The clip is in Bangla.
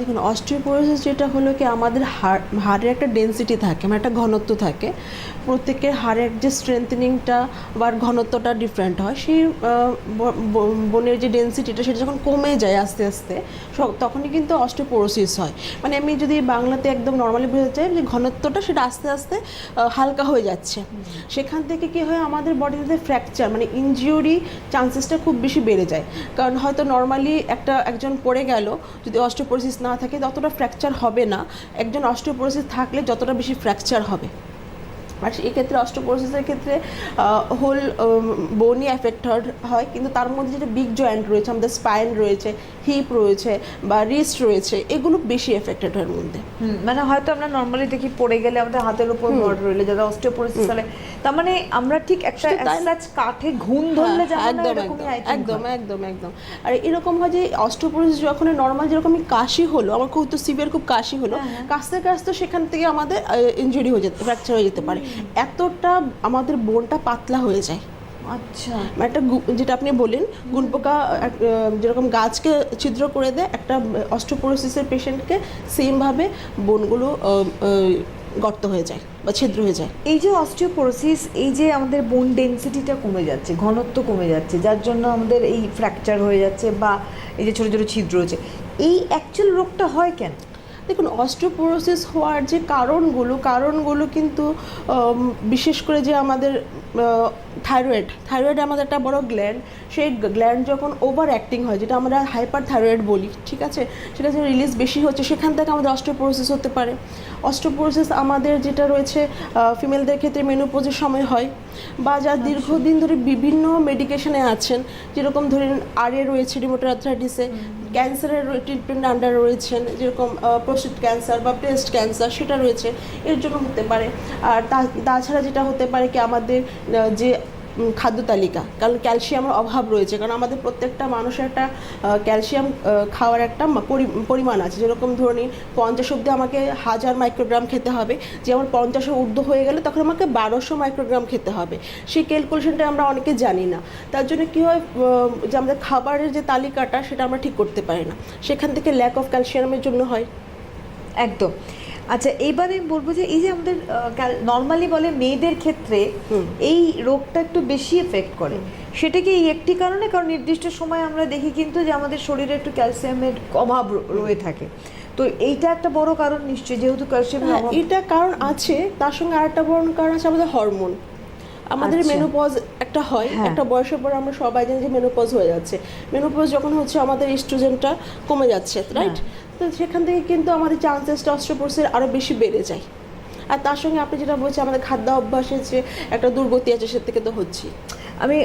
দেখুন অস্টিওপোরোসিস যেটা হলো কি আমাদের হাড় হাড়ের একটা ডেন্সিটি থাকে মানে একটা ঘনত্ব থাকে। প্রত্যেকের হাড়ের যে স্ট্রেংথেনিংটা বা ঘনত্বটা ডিফারেন্ট হয়, সেই বোনের যে ডেন্সিটিটা সেটা যখন কমে যায় আস্তে আস্তে তখনই কিন্তু অস্টিওপোরোসিস হয়। মানে আমি যদি বাংলাতে একদম নর্মালি বোঝাতে চাই যে ঘনত্বটা সেটা আস্তে আস্তে হালকা হয়ে যাচ্ছে। সেখান থেকে কি হয়, আমাদের বডিতে ফ্র্যাকচার মানে ইনজিউরি চান্সেসটা খুব বেশি বেড়ে যায়। কারণ হয়তো নর্মালি একটা, একজন পড়ে গেল, যদি অস্টিওপোরোসিস না থাকে ততটা ফ্র্যাকচার হবে না একজন অস্টিওপোরোসিস থাকলে যতটা বেশি ফ্র্যাকচার হবে। আর এই ক্ষেত্রে অস্টোপোরোসিসের ক্ষেত্রে হোল বোনই অ্যাফেক্টেড হয়। কিন্তু তার মধ্যে যেটা বিগ জয়েন্ট রয়েছে আমাদের স্পাইন রয়েছে হিপ রয়েছে বা রিস্ট রয়েছে এগুলো বেশি এফেক্টেড হয় মধ্যে। মানে হয়তো আমরা নর্মালি দেখি পড়ে গেলে আমাদের হাতের উপর ভর রইলে যারা অস্টিওপোরোসিস হলে তার মানে আমরা ঠিক একটা কাঠে ঘুম ধরলে হ্যাঁ, একদম একদম একদম একদম আর এরকম হয় যে অস্টোপোরোসিস যখন নর্মাল যেরকম কাশি হলো আমার খুব তো সিভিয়ার খুব কাশি হলো হ্যাঁ, কাশতে কাশতে সেখান থেকে আমাদের ইনজুরি হয়ে যেতে ফ্র্যাকচার হয়ে যেতে পারে। এতটা আমাদের বোনটা পাতলা হয়ে যায়। আচ্ছা। মানে একটা যেটা আপনি বললেন গুণপোকা যেরকম গাছকে ছিদ্র করে দেয় একটা অস্ট্রোপোরোসিসের পেশেন্টকে সেমভাবে বোনগুলো গর্ত হয়ে যায় বা ছিদ্র হয়ে যায়। এই যে অস্টিওপোরোসিস এই যে আমাদের বোন ডেনসিটিটা কমে যাচ্ছে ঘনত্ব কমে যাচ্ছে যার জন্য আমাদের এই ফ্র্যাকচার হয়ে যাচ্ছে বা এই যে ছোট ছোট ছিদ্র হচ্ছে এই অ্যাকচুয়াল রোগটা হয় কেন? দেখুন অস্ট্রোপোরোসিস হওয়ার যে কারণগুলো কারণগুলো কিন্তু বিশেষ করে যে আমাদের থাইরয়েড থাইরয়েড আমাদের একটা বড় গ্ল্যান্ড সেই গ্ল্যান্ড যখন ওভার অ্যাক্টিং হয় যেটা আমরা হাইপার থাইরয়েড বলি ঠিক আছে? সেটা যে রিলিজ বেশি হচ্ছে সেখান থেকে আমাদের অস্ট্রোপোরোসিস হতে পারে। অস্ট্রোপোরোসিস আমাদের যেটা রয়েছে ফিমেলদের ক্ষেত্রে মেনোপোজের সময় হয় বা যা দীর্ঘদিন ধরে বিভিন্ন মেডিকেশনে আছেন যেরকম ধরেন আরে রয়েছে রিমোটার আর্থ্রাইটিসে ক্যান্সারের ট্রিটমেন্ট আন্ডার রয়েছেন, যেরকম প্রস্টেট ক্যান্সার বা ব্রেস্ট ক্যান্সার সেটা রয়েছে, এর জন্য হতে পারে। আর তাছাড়া যেটা হতে পারে কি আমাদের যে খাদ্য তালিকা। কারণ ক্যালসিয়ামের অভাব রয়েছে। কারণ আমাদের প্রত্যেকটা মানুষের একটা ক্যালসিয়াম খাওয়ার একটা পরি- পরিমাণ আছে। যেরকম ধরে নিন, পঞ্চাশ অব্দি আমাকে হাজার মাইক্রোগ্রাম খেতে হবে। যে আমার পঞ্চাশে ঊর্ধ্ব হয়ে গেলে তখন আমাকে বারোশো মাইক্রোগ্রাম খেতে হবে। সেই ক্যালকুলেশনটা আমরা অনেকে জানি না। তার জন্য কী হয় যে আমাদের খাবারের যে তালিকাটা, সেটা আমরা ঠিক করতে পারি না। সেখান থেকে ল্যাক অফ ক্যালসিয়ামের জন্য হয়। একদম। আচ্ছা এইবারে আমি বলব যে এই যে আমাদের নর্মালি বলে মেয়েদের ক্ষেত্রে এই রোগটা একটু বেশি এফেক্ট করে। সেটা কি এই একটি কারণে? কারণ নির্দিষ্ট সময় আমরা দেখি কিন্তু যে আমাদের শরীরে একটু ক্যালসিয়ামের অভাব রয়ে থাকে। তো এইটা একটা বড় কারণ নিশ্চয়ই যেহেতু ক্যালসিয়ামের হ্যাঁ, অভাব। এটা কারণ আছে তার সঙ্গে আরেকটা বড় কারণ আছে আমাদের হরমোন। আমাদের আচ্ছা। মেনোপজ একটা হয় হ্যাঁ। একটা বয়সের পর আমরা সবাই জানি যে মেনোপজ হয়ে যাচ্ছে। মেনোপজ যখন হচ্ছে আমাদের ইস্ট্রোজেনটা কমে যাচ্ছে রাইট তো সেখান থেকে কিন্তু আমাদের চান্সেসটা অস্ট্রোপোরসের আরও বেশি বেড়ে যায়। আর তার সঙ্গে আপনি যেটা বলছেন, আমাদের খাদ্য অভ্যাসের যে একটা দুর্গতি আছে সে থেকে তো হচ্ছেই। আমি